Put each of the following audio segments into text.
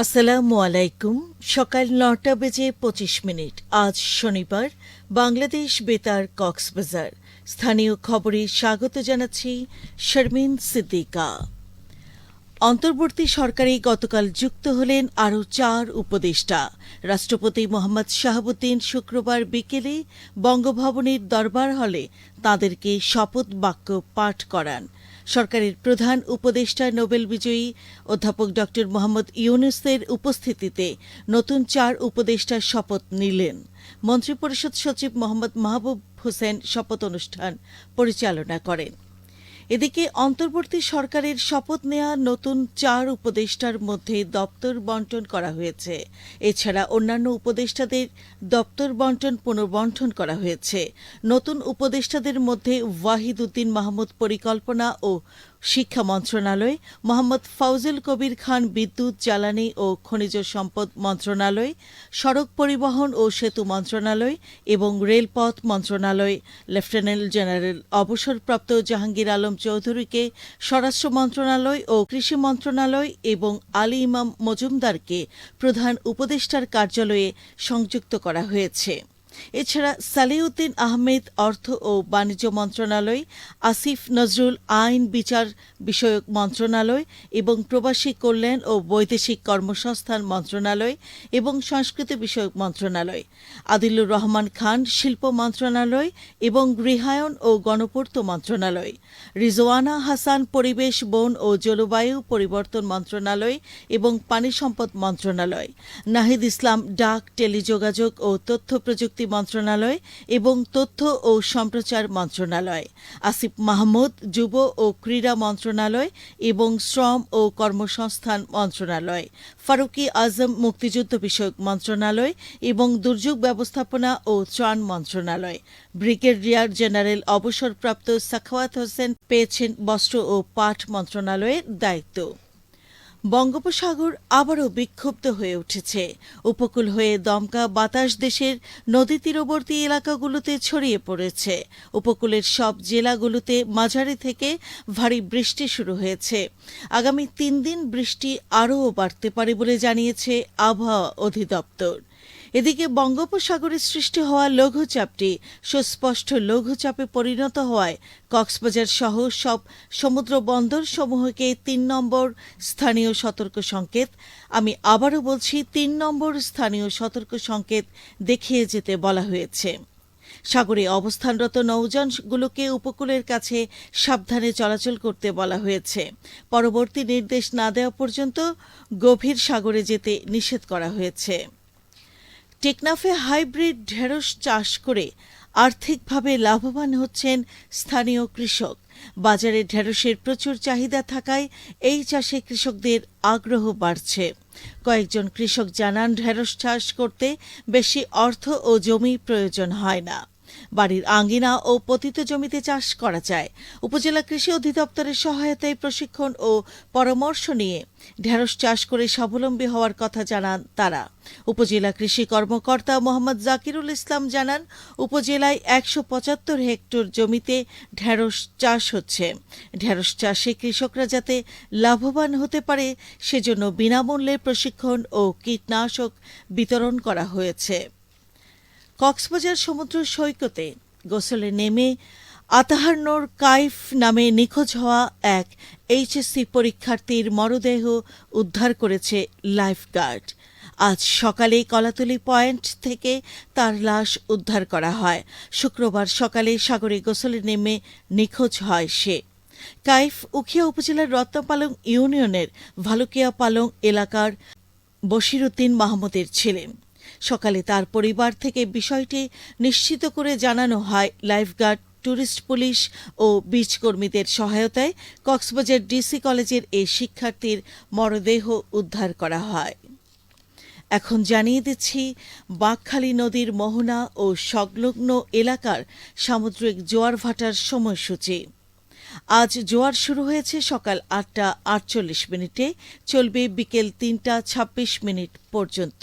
আসসালামু আলাইকুম। সকাল নটা বেজে পঁচিশ মিনিট। আজ শনিবার, বাংলাদেশ বেতার কক্সবাজার। স্থানীয় খবরে স্বাগত জানাচ্ছি শারমিন সিদ্দিকা। অন্তর্বর্তী সরকারে গতকাল যুক্ত হলেন আরও চার উপদেষ্টা। রাষ্ট্রপতি মোহাম্মদ শাহাবুদ্দিন শুক্রবার বিকেলে বঙ্গভবনের দরবার হলে তাঁদেরকে শপথ বাক্য পাঠ করান। সরকারের প্রধান উপদেষ্টা নোবেল বিজয়ী অধ্যাপক ড মোহাম্মদ ইউনুসের উপস্থিতিতে নতুন চার উপদেষ্টার শপথ নিলেন। মন্ত্রিপরিষদ সচিব মোহাম্মদ মাহবুব হোসেন শপথ অনুষ্ঠান পরিচালনা করেন। এদিকে অন্তর্বর্তী সরকারের শপথ নেয়া নতুন চার উপদেষ্টার মধ্যে দপ্তর বন্টন করা হয়েছে। এছাড়া অন্যান্য উপদেষ্টাদের দপ্তর বন্টন পুনর্বন্টন করা হয়েছে। নতুন উপদেষ্টাদের মধ্যে ওয়াহিদ উদ্দিন মাহমুদ পরিকল্পনা ও শিক্ষা মন্ত্রণালয়, মোহাম্মদ ফাউজুল কবির খান বিদ্যুৎ, জ্বালানি ও খনিজ সম্পদ মন্ত্রণালয়, সড়ক পরিবহন ও সেতু মন্ত্রণালয় এবং রেলপথ মন্ত্রণালয়। লেফটেন্যান্ট জেনারেল অবসরপ্রাপ্ত জাহাঙ্গীর আলম চৌধুরীকে স্বরাষ্ট্র মন্ত্রণালয় ও কৃষি মন্ত্রণালয় এবং আলী ইমাম মজুমদারকে প্রধান উপদেষ্টার কার্যালয়ে সংযুক্ত করা হয়েছে। এছাড়া সালিউদ্দিন আহমেদ অর্থ ও বাণিজ্য মন্ত্রণালয়, আসিফ নজরুল আইন বিচার বিষয়ক মন্ত্রণালয় এবং প্রবাসী কল্যাণ ও বৈদেশিক কর্মসংস্থান মন্ত্রণালয় এবং সংস্কৃতি বিষয়ক মন্ত্রণালয়, আদিলুর রহমান খান শিল্প মন্ত্রণালয় এবং গৃহায়ন ও গণপূর্ত মন্ত্রণালয়, রিজওয়ানা হাসান পরিবেশ, বন ও জলবায়ু পরিবর্তন মন্ত্রণালয় এবং পানি সম্পদ মন্ত্রণালয়, নাহিদ ইসলাম ডাক, টেলিযোগাযোগ ও তথ্য প্রযুক্তি মন্ত্রণালয় এবং তথ্য ও সম্প্রচার মন্ত্রণালয়। আসিফ মাহমুদ যুব ও ক্রীড়া মন্ত্রণালয় এবং শ্রম ও কর্মসংস্থান মন্ত্রণালয়। ফারুকি আজম মুক্তিযুদ্ধ বিষয়ক মন্ত্রণালয় এবং দুর্যোগ ব্যবস্থাপনা ও ত্রাণ মন্ত্রণালয়। ব্রিগেডিয়ার জেনারেল অবসরপ্রাপ্ত সাখাওয়াত হোসেন পেয়েছেন বস্ত্র ও পাট মন্ত্রণালয়ের দায়িত্ব। বঙ্গোপসাগর আবারও বিক্ষুব্ধ হয়ে উঠেছে। উপকূল হয়ে দমকা বাতাস দেশের নদী তীরবর্তী এলাকাগুলোতে ছড়িয়ে পড়েছে। উপকূলের সব জেলাগুলোতে মাঝারি থেকে ভারী বৃষ্টি শুরু হয়েছে। আগামী তিন দিন বৃষ্টি আরও বাড়তে পারে বলে জানিয়েছে আবহাওয়া অধিদপ্তর। এদিকে বঙ্গোপসাগরে সৃষ্টি হওয়া লঘুচাপটি সুস্পষ্ট লঘুচাপে পরিণত হওয়ায় কক্সবাজার সহ সব সমুদ্র বন্দর সমূহকে তিন নম্বর স্থানীয় সতর্ক সংকেত। আমি আবারও বলছি, তিন নম্বর স্থানীয় সতর্ক সংকেত দেখিয়ে যেতে বলা হয়েছে। সাগরে অবস্থানরত নৌযানগুলোকে উপকূলের কাছে সাবধানে চলাচল করতে বলা হয়েছে। পরবর্তী নির্দেশ না দেওয়া পর্যন্ত গভীর সাগরে যেতে নিষেধ করা হয়েছে। টেকনাফে হাইব্রিড ঢেঁড়স চাষ করে আর্থিকভাবে লাভবান হচ্ছেন স্থানীয় কৃষক। বাজারে ঢেঁড়সের প্রচুর চাহিদা থাকায় এই চাষে কৃষকদের আগ্রহ বাড়ছে। কয়েকজন কৃষক জানান, ঢেঁড়স চাষ করতে বেশি অর্থ ও জমি প্রয়োজন হয় না। বাড়ির আঙ্গিনা ও পতিত জমিতে চাষ করা যায়। উপজেলা কৃষি অধিদপ্তরের সহায়তায় প্রশিক্ষণ ও পরামর্শ নিয়ে ঢেঁড়স চাষ করে স্বাবলম্বী হওয়ার কথা জানান তারা। উপজেলা কৃষি কর্মকর্তা মোহাম্মদ জাকিরুল ইসলাম জানান, উপজেলায় একশো পঁচাত্তর হেক্টর জমিতে ঢেঁড়স চাষ হচ্ছে। ঢেঁড়স চাষে কৃষকরা যাতে লাভবান হতে পারে, সেজন্য বিনামূল্যে প্রশিক্ষণ ও কীটনাশক বিতরণ করা হয়েছে। কক্সবাজার সমুদ্র সৈকতে গোসলে নেমে আতাহার নোর কাইফ নামে নিখোঁজ হওয়া এক এইচএসসি পরীক্ষার্থীর মরদেহ উদ্ধার করেছে লাইফগার্ড। আজ সকালে কলাতলি পয়েন্ট থেকে তার লাশ উদ্ধার করা হয়। শুক্রবার সকালে সাগরে গোসলে নেমে নিখোঁজ হয় সে। কাইফ উখিয়া উপজেলার রত্নপালং ইউনিয়নের ভালুকিয়া পালং এলাকার বশিরুদ্দিন মাহমুদের ছিলেন সকালে তার পরিবার থেকে বিষয়টি নিশ্চিত করে জানানো হয় লাইফগার্ড ট্যুরিস্ট পুলিশ ও বিচ কর্মীদের সহায়তায় কক্সবাজার ডিসি কলেজের এই শিক্ষার্থীর মরদেহ উদ্ধার করা হয়। এখন জানিয়ে দিচ্ছি, বাঁকখালী নদীর মোহনা ও সংলগ্ন এলাকার সামুদ্রিক জোয়ার ভাটার সময়সূচি। আজ জোয়ার শুরু হয়েছে সকাল আটটা আটচল্লিশ মিনিটে, চলবে বিকেল তিনটা ছাব্বিশ মিনিট পর্যন্ত।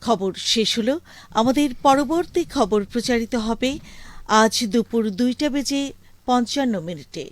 খবর শেষ হলো। আমাদের পরবর্তী খবর প্রচারিত হবে আজ দুপুর দুইটা বেজে পঞ্চান্ন মিনিটে।